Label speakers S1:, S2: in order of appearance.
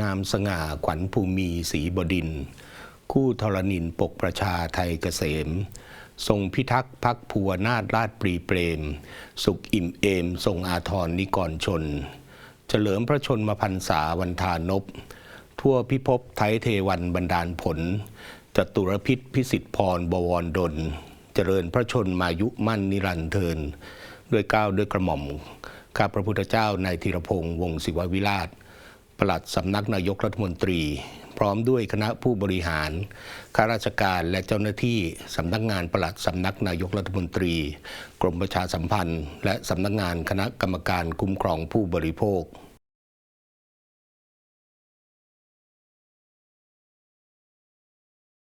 S1: งามสง่าขวัญภูมิศรีบดิน คู่ธรณินปกประชาไทยเกษม ทรงพิทักษ์พักภูวนาถราชปรีเปรม สุขอิ่มเอม ทรงอาทรนิกรชน เฉลิมพระชนมพรรษาวันทานพทั่วพิภพไทยเทวันบันดาลผลจตุรพิษพิสิทธิพรบวรดล เจริญพระชนมายุมั่นนิรันเทิน ด้วยก้าวด้วยกระหม่อมข้าพระพุทธเจ้าในธีรพงษ์วงศ์ศิววิราช ปลัดสำนักนายกรัฐมนตรี พร้อมด้วยคณะผู้บริหารข้าราชการและเจ้าหน้าที่สำนักงานปลัดสำนักนายกรัฐมนตรี กรมประชาสัมพันธ์ และสำนักงานคณะกรรมการคุ้มครองผู้บริโภค